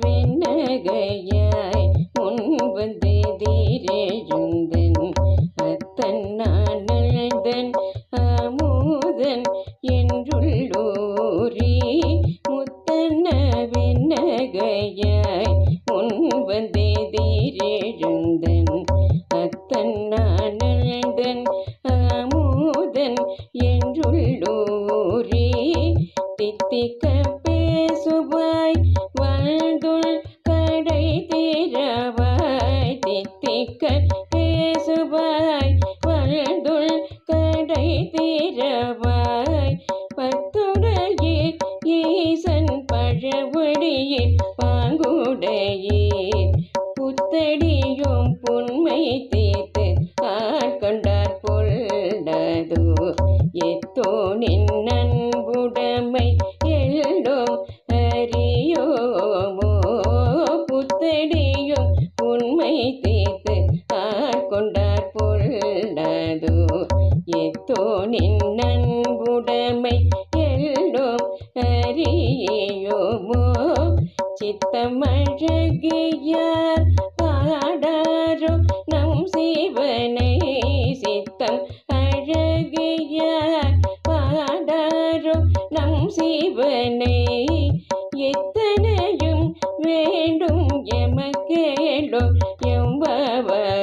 விண்ணகையாய் முன்வந்து தீரெழுந்தன் அத்தன் நானதன் அமுதன் என்றுள்ளூரி. முத்தன்ன விண்ணகையாய் முன்வந்தே தீரெழுந்தன் அத்தன் நானதன் அமுதன் என்றுள்ளூரி. தித்திக்க தித்திக்க பேசுவாய் வாழ்ந்துள் கடை தீரவாய் பத்துடையீர் ஈசன் பழவடியில் பாங்குடையே புத்தடியும் புண்மை தீர்த்து ஆட்கொண்டார் பொல்லதோ எத்தோனின் நண்பு பொல்லதோ எத்தோனின் நண்புடமை எல்லோம் அறியோமோ சித்தமழகியார் பாடாரோ? நம் சிவனை சித்தம் அழகியார் பாடாரோ? நம் சிவனை எத்தனையும் வேண்டும் எமக்கேளோ எம்பவர்